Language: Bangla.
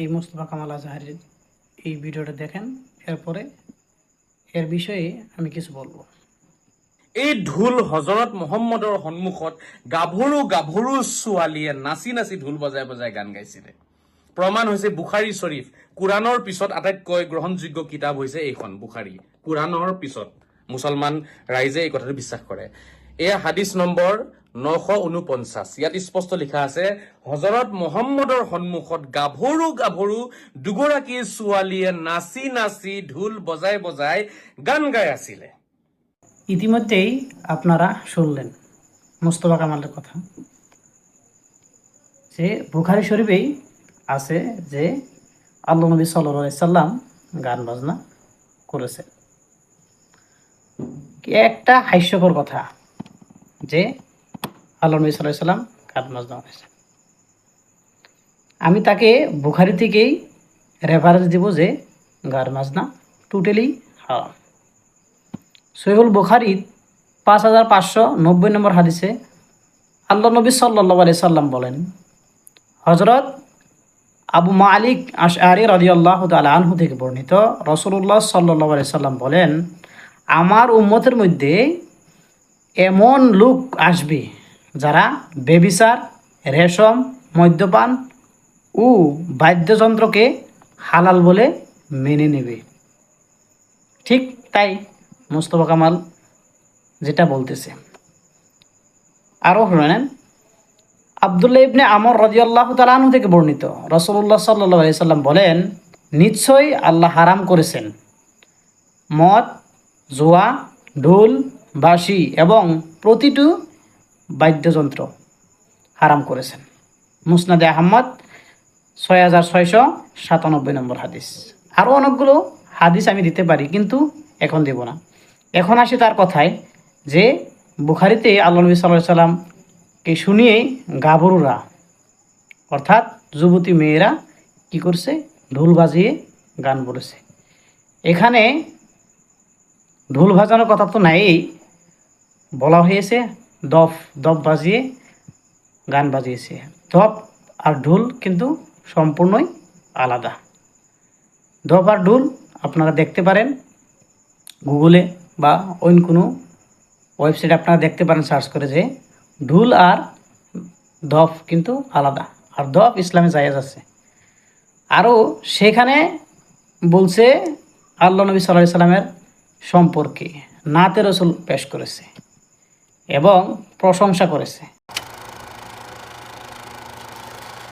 এই মোস্তফা কামাল আজহাৰেৰ এই ভিডিওটা দেখেন এৰপৰে এৰ বিষয়ে আমি কিছু বলবো। এই ঢোল হজৰত মহম্মদৰ সন্মুখত গাভৰু গাভৰু ছোৱালীয়ে নাচি নাচি ঢোল বজাই বজাই গান গাইছিলে। প্ৰমাণ হৈছে বুখাৰী শ্বৰীফ। কোৰাণৰ পিছত আটাইতকৈ গ্ৰহণযোগ্য কিতাপ হৈছে এইখন বুখাৰী। কোৰাণৰ পিছত মুছলমান ৰাইজে এই কথাটো বিশ্বাস কৰে। এয়া হাদিছ নম্বৰ নশ ঊনপঞ্চাছ ইয়াত স্পষ্ট লিখা আছে, হজৰত মহম্মদৰ সন্মুখত গাভৰু গাভৰু দুগৰাকী ছোৱালীয়ে নাচি নাচি ঢোল বজাই বজাই গান গাই আছিলে। ইতিমধ্যেই আপনারা শুনলেন মোস্তফা কামালের কথা। যে বুখারি শরীফেই আছে যে আল্লাহ নবী সাল্লা সাল্লাম গান বাজনা করেছে একটা হাস্যকর কথা যে আল্লাহ নবী সাল্লাহ সাল্লাম গান বাজনা করেছে আমি তাকে বুখারি থেকেই রেফারেন্স দিব যে গান বাজনা টোটালি হারাম। সহিহুল বুখারির পাঁচ হাজার পাঁচশো নব্বই নম্বর হাদিসে আল্লাহ নবী সাল্লাহ আলি সাল্লাম বলেন হজরত আবু মালিক রাজি আল্লাহ আনহু থেকে বর্ণিত রসুল্লাহ সাল্লাহ আলি সাল্লাম বলেন, আমার উম্মতের মধ্যে এমন লোক আসবে যারা বেবিচার রেশম, মদ্যপান ও বাদ্যযন্ত্রকে হালাল বলে মেনে নেবে। ঠিক তাই মোস্তফা কামাল যেটা বলতেছে। আরও শুনেন, আবদুল্লাহ ইবনে আমর রাজিয়াল্লাহ তালাহু থেকে বর্ণিত রসুল্লাহ সাল্লাহ আলি সাল্লাম বলেন, নিশ্চয়ই আল্লাহ হারাম করেছেন। মদ, জোয়া, ঢোল, বাঁশি এবং প্রতিটি বাদ্যযন্ত্র হারাম করেছেন। মুসনাদে আহমদ ছয় হাজার ছয়শো সাতানব্বই নম্বর হাদিস। আরও অনেকগুলো হাদিস আমি দিতে পারি, কিন্তু এখন দেব না। এখন আসি তার কথায় যে বুখারিতে আল্লাহ নবী সাল্লাহ সাল্লামকে শুনিয়ে গাভরুরা, অর্থাৎ যুবতী মেয়েরা কি করছে? ঢোল বাজিয়ে গান বলেছে। এখানে ঢোল বাজানোর কথা তো নাই, বলা হয়েছে দফ দফ বাজিয়ে গান বাজিয়েছে। দফ আর ঢোল কিন্তু সম্পূর্ণই আলাদা। দফ আর ঢোল আপনারা দেখতে পারেন গুগলে বা অন্য কোনো ওয়েবসাইট আপনারা দেখতে পারেন, সার্চ করে যে ঢুল আর দফ কিন্তু আলাদা। আর দফ ইসলামে জায়েজ আছে। আরও সেখানে বলছে আল্লাহ নবী সাল্লাহ সাল্লামের সম্পর্কে। নাতে রসুল পেশ করেছে। এবং প্রশংসা করেছে।